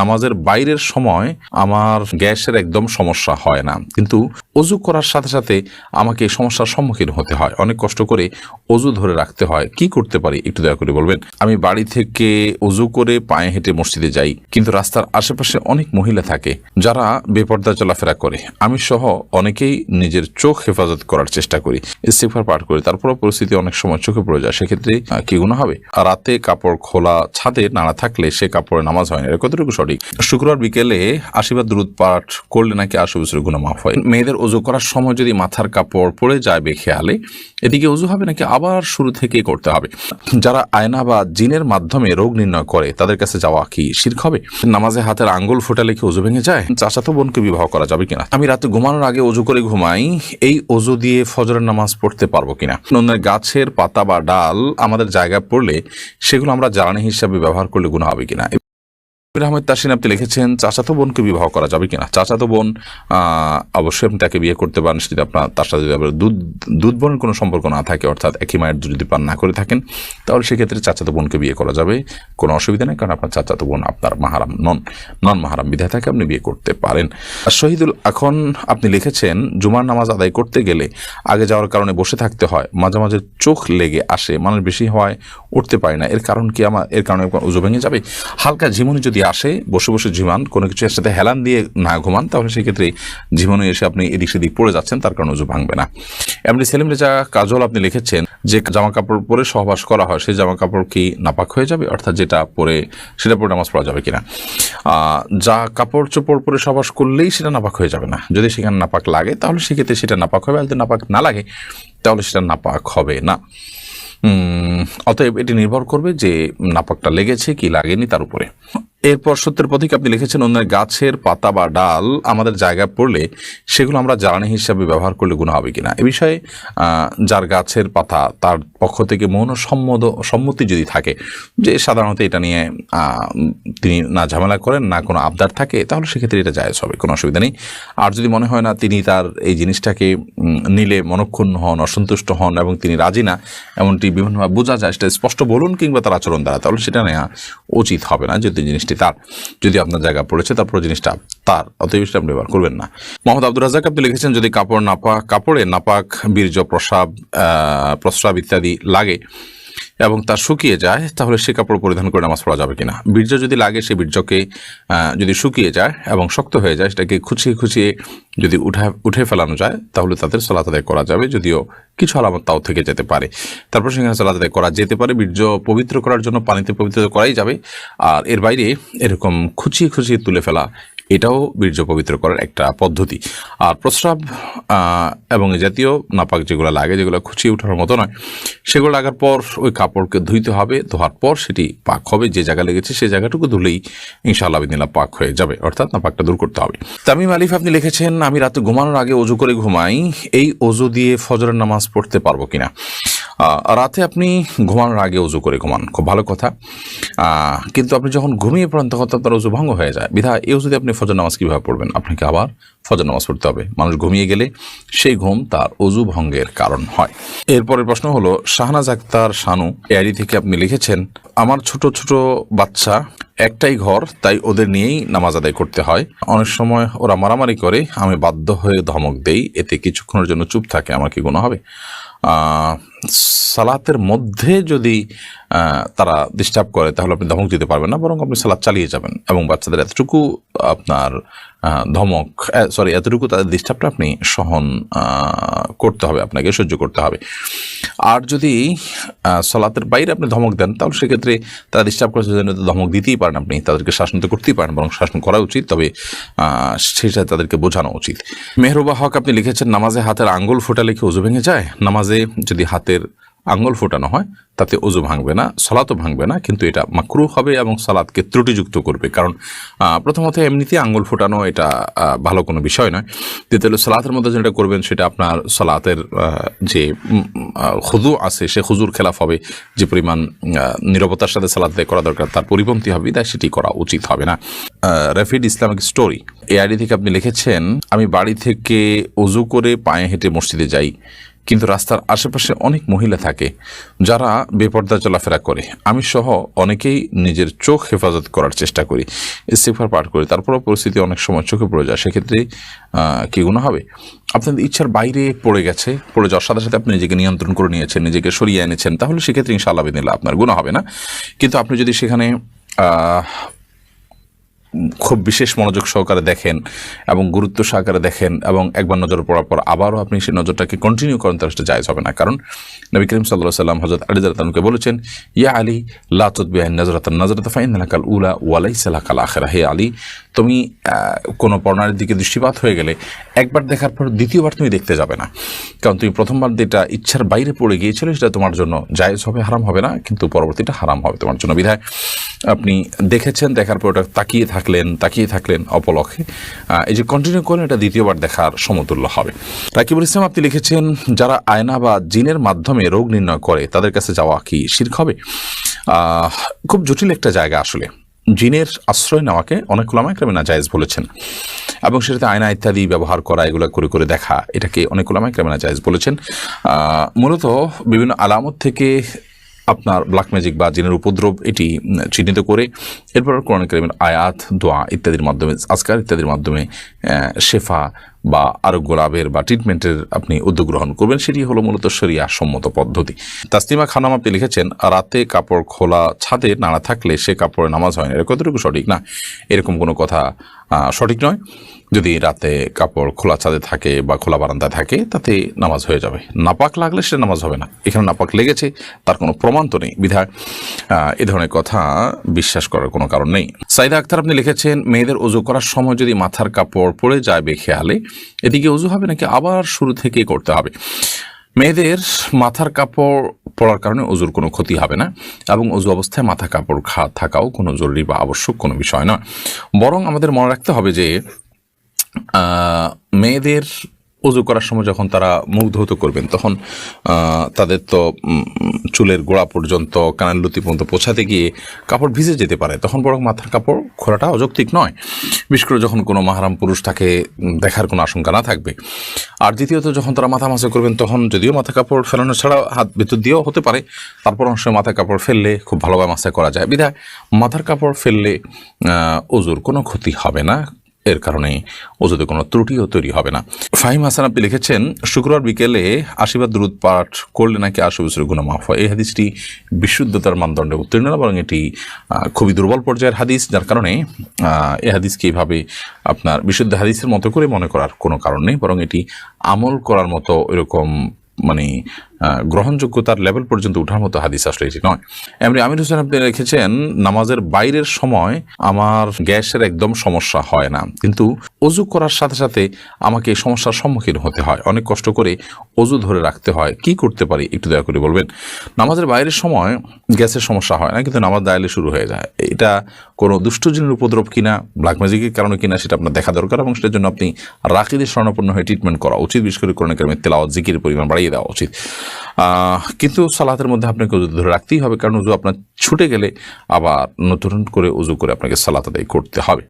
নামাজের বাইরের সময় আমার গ্যাসের একদম সমস্যা হয় না। কিন্তু অজু করার সাথে সাথে আমাকে সমস্যার সম্মুখীন হতে হয়। অনেক কষ্ট করে অজু ধরে রাখতে হয়। কি করতে পারি? একটু দয়া করে বলবেন? আমি বাড়ি থেকে অজু করে পায়ে হেঁটে মসজিদে যাই, কিন্তু রাস্তার আশেপাশে অনেক মহিলা থাকে, যারা বেপর্দা চলাফেরা করে। আমি সহ অনেকেই নিজের চোখ হেফাজত করার চেষ্টা করি ইস্তেফার পাঠ করি। তারপরও পরিস্থিতি অনেক সময় চোখে পড়ে যায়। সেক্ষেত্রে কি গুণ হবে? রাতে কাপড় খোলা ছাদে নাড়া থাকলে সে কাপড়ে নামাজ হয় না। কতটুকু সঠিক শুক্রবার বিকেলে আশীর্বাদ দূরত পাঠ করলে নাকি আশি বছরের গুণ মাফ হয়। মেয়েদের অজু করার সময় যদি মাথার কাপড় পড়ে যায় বেখেয়ালে, এদিকে অজু হবে নাকি আবার শুরু থেকে করতে হবে। যারা আয়না বা জিনের মাধ্যমে রোগ নির্ণয় করে, তাদের কাছে যাওয়া কি শির্ক হবে? নামাজে হাতের আঙ্গুল ফোটালে কি অজু ভেঙে যায়? চাচাতো বোনকে বিবাহ করা যাবে কিনা? আমি রাতে ঘুমানোর আগে অজু করে ঘুমাই, এই অজু দিয়ে ফজরের নামাজ পড়তে পারব কিনা? অন্যের গাছের পাতা বা ডাল আমাদের জায়গায় পড়লে সেগুলো আমরা জ্বালানি হিসাবে ব্যবহার করলে গুণ হবে কিনা? আহমেদ তাসিন, আপনি লিখেছেন, চাচাতো বোনকে বিবাহ করা যাবে কিনা? চাচাতো বোন অবশ্যই আপনি তাকে বিয়ে করতে পারেন যদি আপনার, তার সাথে যদি আপনার দুধ বোনের কোনো সম্পর্ক না থাকে, অর্থাৎ একই মায়ের যদি পান না করে থাকেন, তাহলে সেক্ষেত্রে চাচাতো বোনকে বিয়ে করা যাবে। কোনো অসুবিধা নেই, কারণ আপনার চাচাতো বোন আপনার মাহারাম নন নন মাহারাম বিধায় থাকে আপনি বিয়ে করতে পারেন। শহীদুল, এখন আপনি লিখেছেন, জুমার নামাজ আদায় করতে গেলে আগে যাওয়ার কারণে বসে থাকতে হয়, মাঝে মাঝে চোখ লেগে আসে, মানুষ বেশি হওয়ায় উঠতে পারে না। এর কারণ কি আমার, এর কারণে উজু ভেঙে যাবে? হালকা ঝিমুনি যদি আসে, বসে বসে ঝিমান, কোনো কিছু এর সাথে হেলান দিয়ে না ঘুমান, তাহলে সেক্ষেত্রে ঝিমুনি এসে আপনি এদিক সেদিক পড়ে যাচ্ছেন, তার কারণে উজু ভাঙবে না। এমনি সেলিম রেজা কাজল আপনি লিখেছেন যে জামা কাপড় পরে সহবাস করা হয়, সেই জামা কাপড় কি নাপাক হয়ে যাবে? অর্থাৎ যেটা পরে, সেটা পরে নামাজ পড়া যাবে কিনা? যা কাপড় চোপড় পরে সহবাস করলেই সেটা নাপাক হয়ে যাবে না। যদি সেখানে নাপাক লাগে, তাহলে সেক্ষেত্রে সেটা নাপাক হবে, আর নাপাক না লাগে, তাহলে সেটা নাপাক হবে না। অতএব এটি নির্ভর করবে যে নাপাকটা লেগেছে কি লাগেনি তার উপরে। এরপর সত্যের পথিক আপনি লিখেছেন, অন্যের গাছের পাতা বা ডাল আমাদের জায়গায় পড়লে সেগুলো আমরা জ্বালানি হিসাবে ব্যবহার করলে গুণ হবে কিনা? এ বিষয়ে যার গাছের পাতা তার পক্ষ থেকে মৌন সম্মত সম্মতি যদি থাকে, যে সাধারণত এটা নিয়ে তিনি না ঝামেলা করেন, না কোনো আবদার থাকে, তাহলে সেক্ষেত্রে এটা জায়জ হবে, কোনো অসুবিধা নেই। আর যদি মনে হয় না তিনি তার এই জিনিসটাকে নিলে মনক্ষুণ্ণ হন, অসন্তুষ্ট হন এবং তিনি রাজি না, এমনটি বিভিন্নভাবে বোঝা যায়, সেটা স্পষ্ট বলুন কিংবা তার আচরণ দ্বারা, তাহলে সেটা নেওয়া উচিত হবে না, যদি জিনিসটি তার যদি আপনার জায়গা পড়েছে, তারপর জিনিসটা তার। সেটা আপনি ব্যবহার করবেন না। মোহাম্মদ আব্দুল রাজাক আপনি লিখেছেন, যদি কাপড় নাপাক, কাপড়ে নাপাক, বীর্য, প্রসাব প্রস্রাব ইত্যাদি লাগে এবং তা শুকিয়ে যায়, তাহলে সে কাপড় পরিধান করে নামাজ পড়া যাবে কিনা? বীর্য যদি লাগে, সে বীর্যকে যদি শুকিয়ে যায় এবং শক্ত হয়ে যায়, সেটাকে খুঁচিয়ে খুঁচিয়ে যদি উঠা, উঠে ফেলানো যায়, তাহলে তাদের সলাত আদায় করা যাবে, যদিও কিছু আলামত তাও থেকে যেতে পারে। তারপর সেখানে সলাত আদায় করা যেতে পারে, বীর্য পবিত্র করার জন্য, পানিতে পবিত্র করাই যাবে। আর এর বাইরে এরকম খুঁচিয়ে খুঁচিয়ে তুলে ফেলা এটাও বীর্য পবিত্র করার একটা পদ্ধতি। আর প্রস্রাব এবং জাতীয় নাপাক যেগুলো লাগে, যেগুলো খুঁচিয়ে ওঠার মতো নয়, সেগুলো লাগার পর ওই কাপড়কে ধুইতে হবে। ধোয়ার পর সেটি পাক হবে, যে জায়গা লেগেছে সেই জায়গাটুকু ধুলেই ইনশাআল্লাহ পাক হয়ে যাবে, অর্থাৎ নাপাকটা দূর করতে হবে। তামিম আলিফ, আপনি লিখেছেন, আমি রাতে ঘুমানোর আগে অজু করে ঘুমাই, এই অজু দিয়ে ফজরের নামাজ পড়তে পারব কিনা? রাতে আপনি ঘুমানোর আগে অজু করে ঘুমান, খুব ভালো কথা। কিন্তু আপনি যখন ঘুমিয়ে পড়েন, তখন তো আপনার অজু ভঙ্গ হয়ে যায়। বিধা এই যদি আপনি ফজর নামাজ কীভাবে পড়বেন, আপনাকে আবার ফজর নামাজ পড়তে হবে। মানুষ ঘুমিয়ে গেলে সেই ঘুম তার অজু ভঙ্গের কারণ হয়। এরপরের প্রশ্ন হলো, শাহনাজ আক্তার শানু এআরি থেকে আপনি লিখেছেন, আমার ছোট ছোট বাচ্চা একটাই ঘর, তাই ওদের নিয়েই নামাজ আদায় করতে হয়। অনেক সময় ওরা মারামারি করে, আমি বাধ্য হয়ে ধমক দেই, এতে কিছুক্ষণের জন্য চুপ থাকে, আমার কি গুণ হবে? সালাতের মধ্যে যদি তারা ডিস্টার্ব করে, তাহলে আপনি ধমক দিতে পারবেন না, বরং আপনি সালাদ চালিয়ে যাবেন। এবং বাচ্চাদের এতটুকু আপনার ধমক সরি এতটুকু তাদের ডিস্টার্বটা আপনি সহন করতে হবে, আপনাকে সহ্য করতে হবে। আর যদি সালাতের বাইরে আপনি ধমক দেন, তাহলে সেক্ষেত্রে তারা ডিস্টার্ব করার জন্য ধমক দিতেই পারেন আপনি, তাদেরকে শাসন তো করতেই পারেন, বরং শাসন করা উচিত, তবে সেটা তাদেরকে বোঝানো উচিত। মেহরুবা হক, আপনি লিখেছেন, নামাজে হাতের আঙ্গুল ফোটালে কি উজু ভেঙে যায়? নামাজে যদি হাতের আঙ্গুল ফোটানো হয়, তাতে অজু ভাঙবে না, সালাতও ভাঙবে না, কিন্তু এটা মাকরু হবে এবং সালাদকে ত্রুটিযুক্ত করবে। কারণ প্রথমত এমনিতে আঙ্গুল ফোটানো এটা ভালো কোনো বিষয় নয়। দ্বিতীয় সালাতের মধ্যে যেটা করবেন, সেটা আপনার সালাতের যে খুজু আছে, সে খুজুর খেলাফ হবে, যে পরিমাণ নিরবতার সাথে সালাদ করা দরকার, তার পরিপন্থী হবে তাই সেটি করা উচিত হবে না। রেফিড ইসলামিক স্টোরি এই আইডি থেকে আপনি লিখেছেন, আমি বাড়ি থেকে অজু করে পায়ে হেঁটে মসজিদে যাই। কিন্তু রাস্তার আশেপাশে অনেক মহিলা থাকে যারা বেপর্দা চলাফেরা করে। আমি সহ অনেকেই নিজের চোখ হেফাজত করার চেষ্টা করি ইস্তেফার পাঠ করি, তারপরও পরিস্থিতি অনেক সময় চোখে পড়ে যায়। সেক্ষেত্রে কি গুণ হবে? আপনাদের ইচ্ছার বাইরে পড়ে গেছে, পড়ে যাওয়ার সাথে সাথে আপনি নিজেকে নিয়ন্ত্রণ করে নিয়েছেন, নিজেকে সরিয়ে এনেছেন, তাহলে সেক্ষেত্রে ইনশাআল্লাহ বিদিল্লা আপনার গুণ হবে না। কিন্তু আপনি যদি সেখানে খুব বিশেষ মনোযোগ সহকারে দেখেন এবং গুরুত্ব সহকারে দেখেন এবং একবার নজর পড়ার পর আবারও আপনি সেই নজরটাকে কন্টিনিউ করেন তাহলে সেটা জায়জ হবে না। কারণ নবী করিম সাল্লাহ সাল্লাম হজরত আলী তালুকে বলেছেন, ইয়া আলী লাতুদ বিআইন নজরত নজরত ফাইনকাল উলা ওয়ালাই সালাহ কাল আখেরা। হে আলী, তুমি কোনো পর্ণার দিকে দৃষ্টিপাত হয়ে গেলে একবার দেখার পর দ্বিতীয়বার তুমি দেখতে যাবে না। কারণ তুমি প্রথমবার যেটা ইচ্ছার বাইরে পড়ে গিয়েছিল, সেটা তোমার জন্য জায়েজ হবে, হারাম হবে না, কিন্তু পরবর্তীটা হারাম হবে তোমার জন্য। বিধায় আপনি দেখেছেন, দেখার পর ওটা তাকিয়ে থাকলেন, তাকিয়ে থাকলেন অপলক্ষে এই যে কন্টিনিউ করেন এটা দ্বিতীয়বার দেখার সমতুল্য হবে। রাকিবুল ইসলাম, আপনি লিখেছেন, যারা আয়না বা জিনের মাধ্যমে রোগ নির্ণয় করে, তাদের কাছে যাওয়া কি শির্ক হবে? খুব জটিল একটা জায়গা আসলে। জিনের আশ্রয় নেওয়াকে অনেক ওলামায় ক্রমে নাজায়েজ বলেছেন। এবং সেটাতে আয়না ইত্যাদি ব্যবহার করা, এগুলো করে করে দেখা, এটাকে অনেক ওলামায় ক্রমে নাজায়েজ বলেছেন। মূলত বিভিন্ন আলামত থেকে আপনার ব্ল্যাক ম্যাজিক বা জিনের উপদ্রব এটি চিহ্নিত করে, এরপর কোরআন কারিমের আয়াত, দোয়া ইত্যাদির মাধ্যমে, আজকার ইত্যাদির মাধ্যমে শেফা বা আরোগ্য লাভের বা ট্রিটমেন্টের আপনি উদ্যোগ গ্রহণ করবেন, সেটি হলো মূলত শরিয়া সম্মত পদ্ধতি। তাসলিমা খানাম আপনি লিখেছেন, রাতে কাপড় খোলা ছাদে নাড়া থাকলে সে কাপড়ে নামাজ হয় না। এটা কতটুকু সঠিক? না, এরকম কোনো কথা সঠিক নয়। যদি রাতে কাপড় খোলা ছাদে থাকে বা খোলা বারান্দায় থাকে, তাতে নামাজ হয়ে যাবে। নাপাক লাগলে সে নামাজ হবে না। এখানে নাপাক লেগেছে, তার কোনো প্রমাণ তো নেই। বিধায় এ ধরনের কথা বিশ্বাস করার কোনো কারণ নেই। সাইদা আক্তার আপনি লিখেছেন, মেয়েদের উজু করার সময় যদি মাথার কাপড় পড়ে যায় বেখেয়ালে, এদিকে উজু হবে নাকি আবার শুরু থেকেই করতে হবে? মেয়েদের মাথার কাপড় পরার কারণে অজুর কোনো ক্ষতি হবে না এবং অজু অবস্থায় মাথা কাপড় খা থাকাও কোনো জরুরি বা আবশ্যক কোনো বিষয় নয়। বরং আমাদের মনে রাখতে হবে যে মেয়েদের উজু করার সময় যখন তারা মুখ ধৌত করবেন, তখন তাদের তো চুলের গোড়া পর্যন্ত, কানের লুতি পর্যন্ত পৌঁছাতে গিয়ে কাপড় ভিজে যেতে পারে। তখন বরং মাথার কাপড় খোলাটা অযৌক্তিক নয়। বিশেষ করে যখন কোনো মাহারাম পুরুষ তাকে দেখার কোনো আশঙ্কা না থাকবে। আর দ্বিতীয়ত, যখন তারা মাথা মাসে করবেন, তখন যদিও মাথা কাপড় ফেলানো ছাড়া হাত ভিতর দিয়েও হতে পারে, তারপর অংশে মাথা কাপড় ফেললে খুব ভালোভাবে মাসায় করা যায়। বিধায় মাথার কাপড় ফেললে অজুর কোনো ক্ষতি হবে না। এর কারণে ওজুতে কোনো ত্রুটিও তৈরি হবে না। ফাহিম হাসান আপনি লিখেছেন, শুক্রবার বিকেলে আশীর্বাদ দ্রুত পাঠ করলে নাকি আশু বছরের গুণ মাফ হয়? এই হাদিসটি বিশুদ্ধতার মানদণ্ডে উত্তীর্ণ না, বরং এটি খুবই দুর্বল পর্যায়ের হাদিস, যার কারণে এ হাদিসকে এইভাবে আপনার বিশুদ্ধ হাদিসের মতো করে মনে করার কোনো কারণ নেই, বরং এটি আমল করার মতো এরকম মানে গ্রহণযোগ্যতার লেভেল পর্যন্ত ওঠার মতো হাদিস আসলে এটি নয়। এমনি আমির হোসেন আপনি লিখেছেন, নামাজের বাইরের সময় আমার গ্যাসের একদম সমস্যা হয় না। কিন্তু অজু করার সাথে সাথে আমাকে এই সমস্যার সম্মুখীন হতে হয়। অনেক কষ্ট করে অজু ধরে রাখতে হয়। কি করতে পারি? একটু দয়া করে বলবেন? নামাজের বাইরের সময় গ্যাসের সমস্যা হয় না, কিন্তু নামাজ দায়ালে শুরু হয়ে যায়। এটা কোনো দুষ্টজনের উপদ্রব কিনা ব্ল্যাক ম্যাজিকের কারণে কিনা, সেটা আপনার দেখা দরকার এবং সেটার জন্য আপনি রাকিদের স্বর্ণপন্ন হয়ে ট্রিটমেন্ট করা উচিত। বিশেষ করে করোনা কারণে তেলাওয়াত জিকির পরিমাণ বাড়িয়ে দেওয়া উচিত। কিন্তু সালাতের মধ্যে আপনাকে উজু ধরে রাখতেই হবে, কারণ উজু আপনার ছুটে গেলে আবার নতুন করে উজু করে আপনাকে সালাত আদায় করতে হবে।